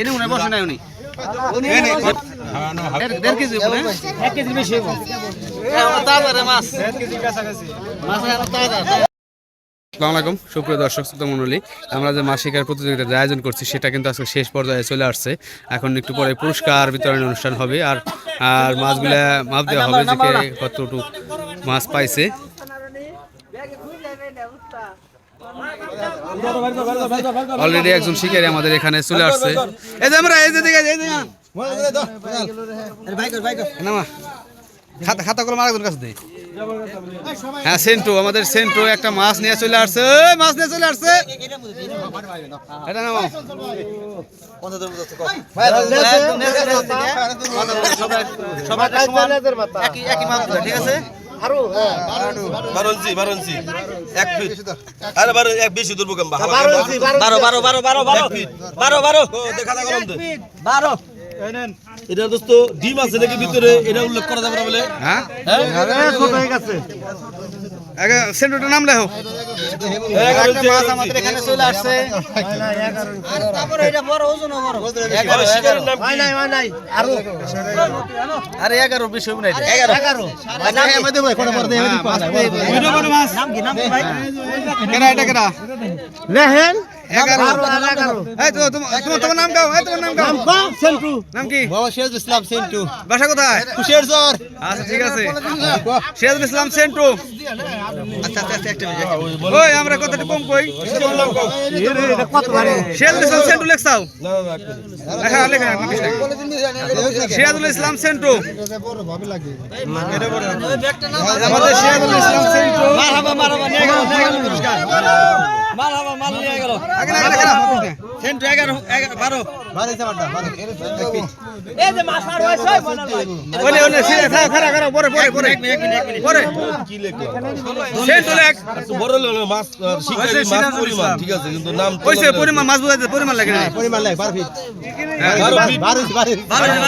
এটা উনি বসে নাই উনি। দেড়- দেড় কেজি এক কেজি বেশি তাজা মাছ। মাছ আসসালামু আলাইকুম সুপ্রিয় দর্শক শ্রোতা মণ্ডলী আমরা যে মাছ শিকার প্রতিযোগিতার আয়োজন করছি সেটা কিন্তু আজকে শেষ পর্যায়ে চলে আসছে। এখন একটু পরে পুরস্কার বিতরণ অনুষ্ঠান হবে আর আর মাছগুলা মাপ দেওয়া হবে যে কতটুকু মাছ পাইছে। অলরেডি একজন শিকারী আমাদের এখানে চলে আসছে এই যে আমরা এই যে দিকে এই যে খাতা খাতা করে মারা কাছে দেই হ্যাঁ সেন্টু আমাদের সেন্টু একটা মাছ নিয়ে চলে আসছে মাছ নিয়ে চলে আসছে এটা সবাই ঠিক আছে এক ফিট আরে বারো এক বেশি বারো বারো বারো বারো বারো বারো বারো দেখা বারো এটা দোস্ত ডিম আছে নাকি ভিতরে এটা উল্লেখ করা যাবে না বলে হ্যাঁ আগে সেন্টুটা নাম লেখো। একটা মাছ আমাদের এখানে চলে আসছে। তারপরে এটা বড় ওজন বড়। এগারো শিকারের নাম কি? আরে। এগারো বেশি হবে না এটা। এগারো। এগারো। কেডা এটা কেডা লেহেন এগারো এই তো তোমার তোমার- তোমার নাম গাও তোমার নাম গাও নাম কি? বাবা সিরাজ ইসলাম সেন্টু। বাসা কোথায়? কুশের জ্বর। আচ্ছা ঠিক আছে। সিরাজুল ইসলাম সেন্টু। আচ্ছা আচ্ছা একটা ওই আমরা কতটা কম কই। সিরাজুল ইসলাম সেন্টু লেখছাও না না না লেখা। সিরাজুল ইসলাম সেন্টু। আমাদের সিরাজুল ইসলাম সেন্টু। মারহাবা মারহাবা নিয়ে গেল নিয়ে গেল হবা মাল নিয়ে গেল আগে লাগা লাগা এগারো এগারো এই যে মাছ আর মনে হয়। ওলে ওলে সিরা খাও খারা খারা পরে পরে পরে। পরে। কি লেখো? সেন্টু লেখ বড় হলো মাছ শিকারি মাছ পরিমাণ ঠিক আছে কিন্তু নাম কইছে পরিমাণ মাছ বুঝাইতে পরিমাণ লাগে না। বারো ফিট। বারো বারো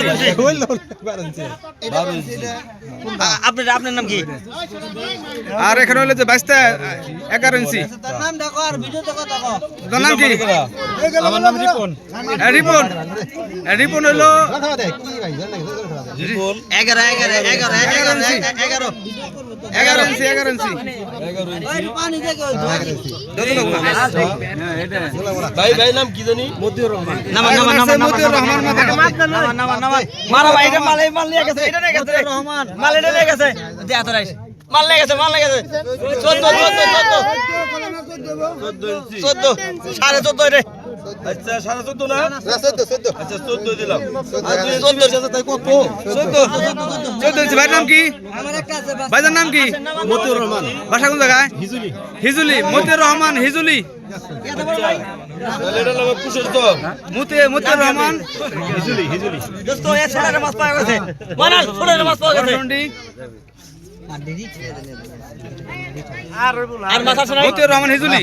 বারো ইঞ্চি আপনার আপনার নাম কি? আর এখানে হলো যে বাইশটা এগারো ইঞ্চি। তার নাম দেখো আর ভিডিও দেখো দেখো তোর নাম কি আমার নাম রিপন। হ্যাঁ, রিপন। হ্যাঁ, রিপন হলো এগারো এগারো এগারো এগারো এগারো এগারো ইঞ্চি এগারো। ইঞ্চি এগারো ইঞ্চি পানি দেখো ভাই ভাই নাম কি জানি নামা নামা, নামা, নামা, মতিউর রহমান নামা, নামা নামা নামা মারা ভাই এটা মাল নিয়ে গেছে। এটা নিয়ে গেছে রহমান মাল এটা নিয়ে গেছে দে হাতে রাইস মাল নিয়ে মাল নিয়ে চোদ্দ চোদ্দ। চোদ্দ চোদ্দ চোদ্দ। সাড়ে চোদ্দ রে। আচ্ছা সাড়ে চোদ্দ না? আচ্ছা চোদ্দ দিলাম। চোদ্দ তাই কত? চোদ্দ। চোদ্দ। ইঞ্চি ভাইয়ের নাম কি? ভাইজার নাম কি? মতিউর রহমান। বাসা কোন জায়গায়? হিজুলি। হিজুলি। মতিউর রহমান হিজুলি। মাছ পাওয়া গেছে। মাছ পাওয়া গেছে। আর মাছ আছে রহমান হিজুলি?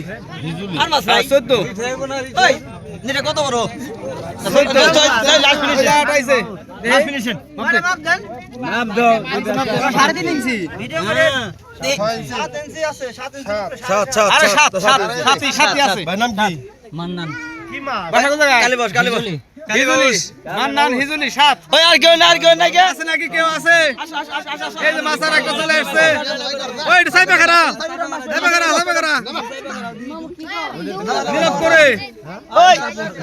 আর মাছ নাই ওই কত বড়? লাস্ট ফিনিশিং আইছে লাস্ট ফিনিশিং ইঞ্চি। কালীবস কালীবস। হিজুলি হিজুলি সাত। ওই আর কেউ না আর কেউ। কে আছে নাকি কেউ আছে? এই যে মাছ একটা চলে আসছে ওই সাইপা খারা সাইপা খারা সাইপা খারা। নীরব করে। ওই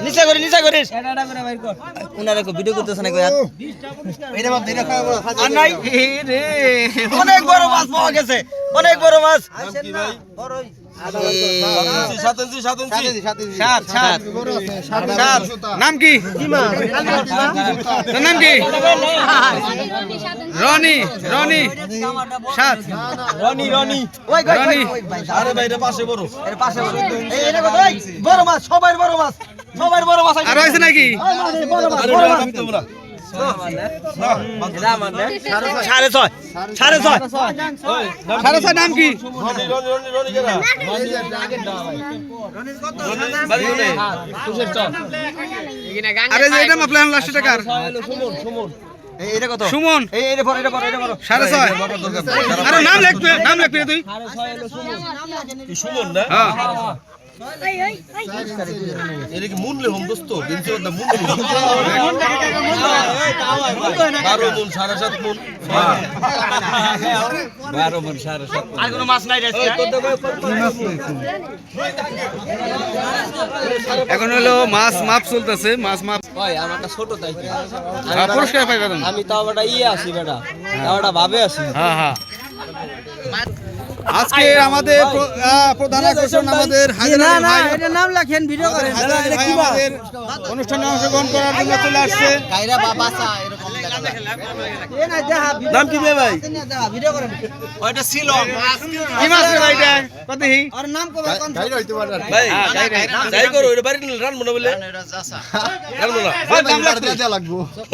নিচে করিস নিচে করিস। উনারে ভিডিও করতেছ না কই আর আর নাই। রে অনেক বড় মাছ পাওয়া গেছে। অনেক বড় মাছ। নাম কি ভাই নাম কি? নাম কি? রনি রনি। সাত। রনি রনি। রনি। আরে ভাই পাশে বড়। পাশে বড়। এই এটা বড় মাছ সবার বড় মাছ সবার বড় মাছ আর নাকি? সাড়ে ছয় সাড়ে ছয়। নাম সাড়ে ছয় নাম কি? রনি রনি রনি রনি কেনা বাড়ি কোনে? আরে এটা মাপলাম লাস্ট টাকার। এই এটা কত? সুমন। এই এটা বড় এটা বড় এটা সাড়ে ছয়। আরে নাম লিখবে নাম লিখবি তুই। সুমন না? হ্যাঁ। এটা কি মূল্য হম দোস্ত বিনসির দাম মূল্য বারো মন সাড়ে সাত মন বারো মন সাড়ে সাত আর কোনো মাছ নাই এখন হলো মাছ মাপ চলতেছে মাছ মাপ ওই আমারটা ছোট তাই হ্যাঁ, পুরস্কার তুমি। আমি তাও বেটা ইয়ে আছি বেটা। তাও ভাবে আছি হ্যাঁ। হ্যাঁ আজকে আমাদের প্রধান আকর্ষণ আমাদের হায়দ্রাবাদি নাম লেখেন ভিডিও করেন। আমাদের অনুষ্ঠানে অংশগ্রহণ করার জন্য চলে আসছে। নাম কি ভাই? ওইটা ছিল কি মাছ ভাই এটা? কত হি? আর নাম কবে কোন ভাই হ্যাঁ যাই রে যাই করো এটা বাড়ি নিলে রানবো না বলে। রানবো না।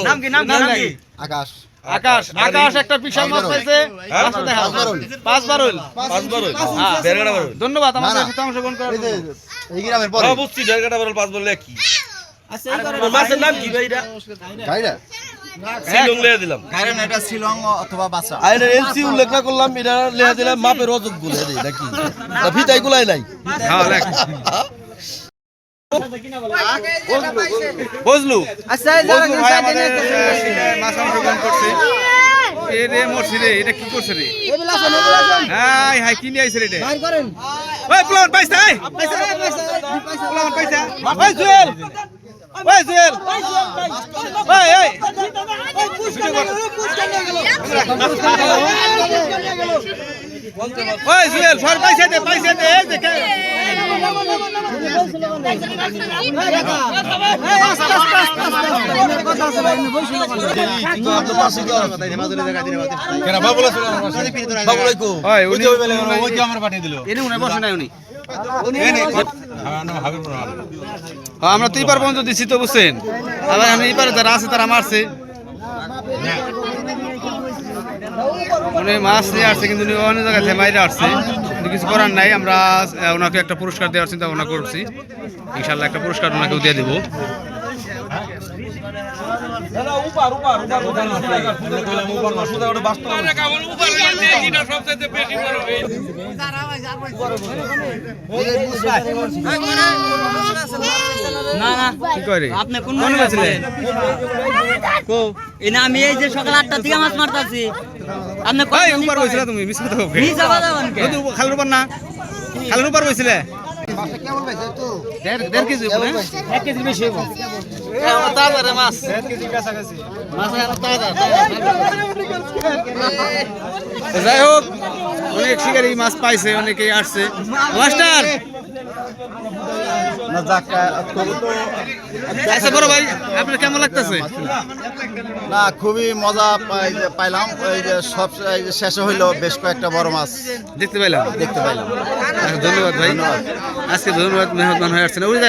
নাম কি নাম কি নাম কি? আকাশ। আকাশ একটা বিশাল মাছ পাইছে পাঁচ বারুল। পাঁচ বারো দেড়গাটা বারো ধন্যবাদ আমাদের সাথে অংশগ্রহণ করার হ্যাঁ বুঝছি দেড়গাটা বারো পাঁচ বললে কি মাছের নাম কি ভাই? এটা শিলং লেয়া দিলাম। কারণ এটা শিলং অথবা বাসা। আইনের এলসি উল্লেখ না করলাম এটা দিলাম মাপের অযোগগুলো দেই নাকি? না ফিতাই গুলাই নাই। হ্যাঁ লেখ বজলু। আচ্ছা ভাই মাছ অংশগ্রহণ করছে। এ রে মরছি রে এটা কি করছে রে? হাই হাই কি নিয়ে আইছে রে এটা? করেন। ওই প্লান পাইছে পাইছে। প্লান পাইছে। ওই জুয়েল। ওই জুয়েল। ওই এই। ওই জুয়েল সর পাইছে দে পাইছে দে এই দেখে। আমরা তো এবার পর্যন্ত দিচ্ছি তো, বুঝছেন? আবার আমি এবারে যারা আছে, তারা মারছে। উনি মাছ নিয়ে আসছে, কিন্তু অন্য জায়গায় থেকে আসছে। কিছু করার নাই, আমরা ওনাকে একটা পুরস্কার দেওয়ার চিন্তা ভাবনা করছি। ইনশাল্লাহ একটা পুরস্কার ওনাকেও দিয়ে দেবো উপার উপার উপার না সুদা ওটা বাস্তব না না কি করে? আপনি কোন কো এই না আমি এই যে সকাল থেকে মাছ মারতাছি। আপনি উপর তুমি মিস কথা হবে নিজ আবার যাবেন কে? খালের উপর না? খালের উপর মাছ। যাই হোক অনেক শিকারি মাছ পাইছে অনেকেই আসছে। মাস্টার! আচ্ছা বড় ভাই আপনার কেমন লাগতেছে? না খুবই মজা পাইলাম। এই যে সব এই যে শেষে হইল বেশ কয়েকটা বড় মাছ। দেখতে পাইলাম। দেখতে পাইলাম। আচ্ছা, ধন্যবাদ ভাই। আজকে ধন্যবাদ মেহমান হয়ে আসছেন। ওই